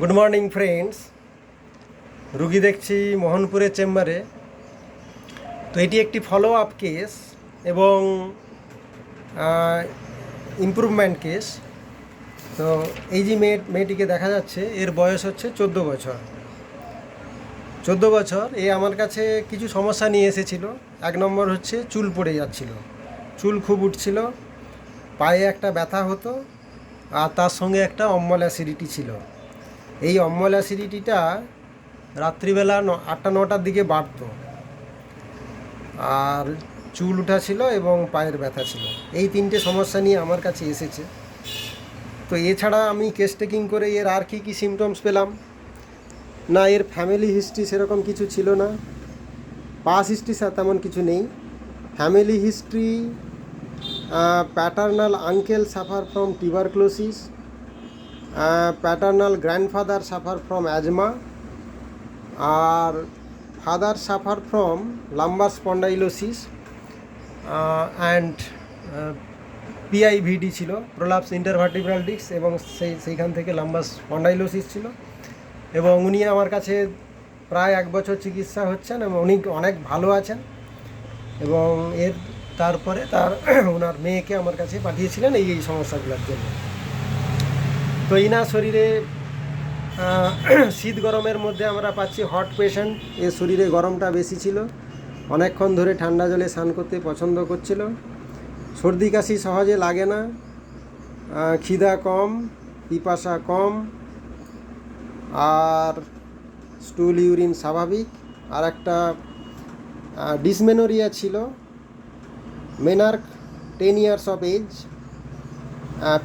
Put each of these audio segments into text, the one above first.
Good morning friends রুগী দেখছি মোহনপুরের চেম্বারে। তো এটি একটি ফলো আপ কেস এবং ইমপ্রুভমেন্ট কেস তো এই যে মেয়ে, মেয়েটিকে দেখা যাচ্ছে, এর বয়স হচ্ছে চোদ্দ বছর। চোদ্দ বছর, এ আমার কাছে কিছু সমস্যা নিয়ে এসেছিল। এক নম্বর হচ্ছে চুল পড়ে যাচ্ছিল। চুল খুব উঠছিল, পায়ে একটা ব্যথা হতো, আর তার সঙ্গে একটা অম্বল অ্যাসিডিটি ছিল। এই অম্বল অ্যাসিডিটিটা রাত্রিবেলা আটটা, নটার দিকে বাড়তো। আর চুল উঠা ছিল এবং পায়ের ব্যথা ছিল। এই তিনটে সমস্যা নিয়ে আমার কাছে এসেছে। তো এছাড়া আমি কেস টেকিং করে এর আর কী কী সিমটমস পেলাম? না, এর ফ্যামিলি হিস্ট্রি সেরকম কিছু ছিল না। পাস হিস্ট্রি তেমন কিছু নেই। Family history paternal uncle suffer from tuberculosis paternal grandfather suffer from asthma R father suffer from lumbar spondylosis and PIVD ছিল প্রলাপস ইন্টারভার্টিব্রাল ডিস্ক এবং সেই, সেইখান থেকে লাম্বার স্পন্ডাইলোসিস ছিল। এবং উনি আমার কাছে প্রায় এক বছর চিকিৎসা হচ্ছেন এবং উনি অনেক ভালো আছেন। এবং এর, তারপরে তার ওনার মেয়েকে আমার কাছে পাঠিয়েছিলেন এই এই সমস্যাগুলোর জন্য। তো ইনার শরীরে শীত গরমের মধ্যে আমরা পাচ্ছি হট পেশেন্ট এর শরীরে গরমটা বেশি ছিল। অনেকক্ষণ ধরে ঠান্ডা জলে স্নান করতে পছন্দ করছিল। সর্দি কাশি সহজে লাগে না। খিদা কম, পিপাসা কম। আর স্টুল, ইউরিন স্বাভাবিক। আর একটা ডিসমেনোরিয়া ছিল। Menarche ten years of age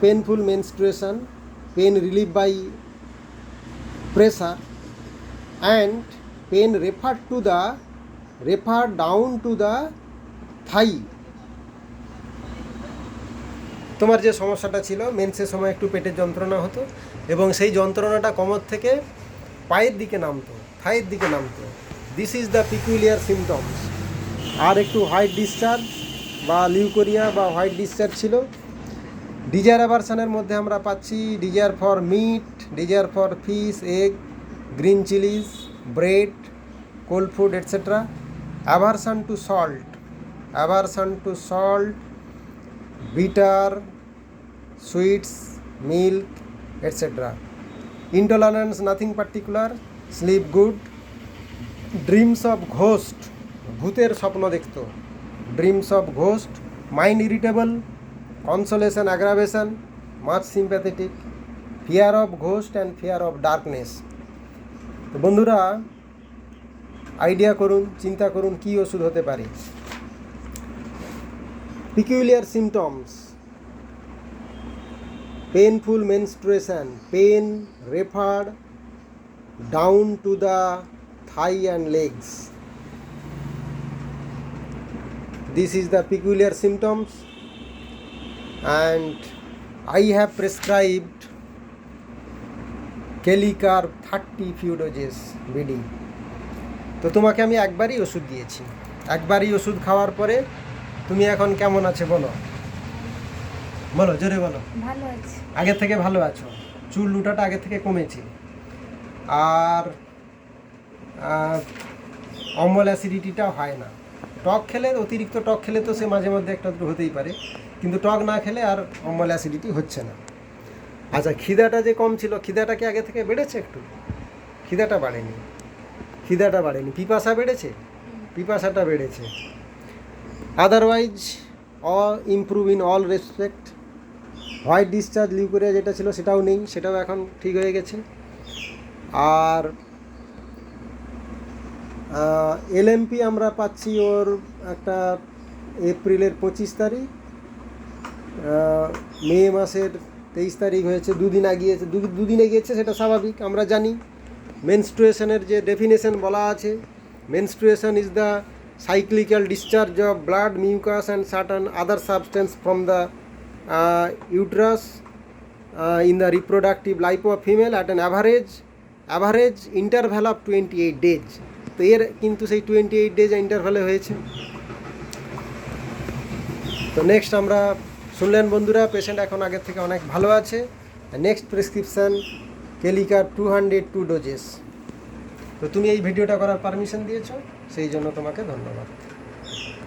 painful menstruation pain relieve by pressure and pain referred to the refer down to the thigh. তোমার যে সমস্যাটা ছিল মেন্সের সময় একটু পেটের যন্ত্রণা হতো এবং সেই যন্ত্রণাটা কোমর থেকে পায়ের দিকে নামতো থাইয়ের দিকে নামতো। This is the peculiar symptoms আর একটু হোয়াইট ডিসচার্জ বা লিউকোরিয়া বা হোয়াইট ডিসচার্জ ছিল ডিজায়ার অ্যাভারশনের মধ্যে আমরা পাচ্ছি desire for meat, desire for fish egg, green chillies bread, cold food etcetera aversion to salt aversion to salt, bitter, sweets, milk etcetera intolerance nothing particular, sleep good, dreams of ghost, ভূতের স্বপ্ন দেখতো। Dreams of ghost, mind irritable consolation aggravation much sympathetic fear of ghost and fear of darkness তো বন্ধুরা idea করুন, চিন্তা করুন, কী ওষুধ হতে পারে? Peculiar symptoms painful menstruation pain refer down to the thigh and legs this is the peculiar symptoms. And i have prescribed Kali carb thirty few doses BD তো তোমাকে আমি একবারই ওষুধ দিয়েছি। একবারই ওষুধ খাওয়ার পরে তুমি এখন কেমন আছে বলো? বলো জোরে বলো। ভালো আছে। আগের থেকে ভালো আছো? চুল লুটাটা আগের থেকে কমেছে। আর অম্বল অ্যাসিডিটিটাও হয় না। টক খেলে, অতিরিক্ত টক খেলে তো সে মাঝে মধ্যে একটা দুটো হতেই পারে। কিন্তু টক না খেলে আর অম্বল অ্যাসিডিটি হচ্ছে না। আচ্ছা খিদাটা যে কম ছিল, খিদাটা কি আগে থেকে বেড়েছে একটু? খিদাটা বাড়েনি। খিদাটা বাড়েনি। পিপাসা বেড়েছে? পিপাসাটা বেড়েছে। Otherwise uh improve in all respect white discharge leucorrhoea যেটা ছিল সেটাও নেই, সেটাও এখন ঠিক হয়ে গেছে। আর এলএমপি আমরা পাচ্ছি ওর একটা এপ্রিলের পঁচিশ তারিখ মে মাসের তেইশ তারিখ হয়েছে, দুদিন আগিয়েছে দুদিন এগিয়েছে, সেটা স্বাভাবিক, আমরা জানি। মেনস্ট্রুয়েশনের যে ডেফিনেশন বলা আছে menstruation is the cyclical discharge of blood mucus and certain other substance from the uterus in the reproductive life of female at an average average interval of twenty eight days তো এর কিন্তু সেই twenty eight days ইন্টারভ্যালে হয়েছে। তো next আমরা শুনলেন বন্ধুরা patient এখন আগের থেকে অনেক ভালো আছে। Next prescription Kali carb two hundred two doses তো তুমি এই ভিডিওটা করার পারমিশন দিয়েছ, সেই জন্য তোমাকে ধন্যবাদ।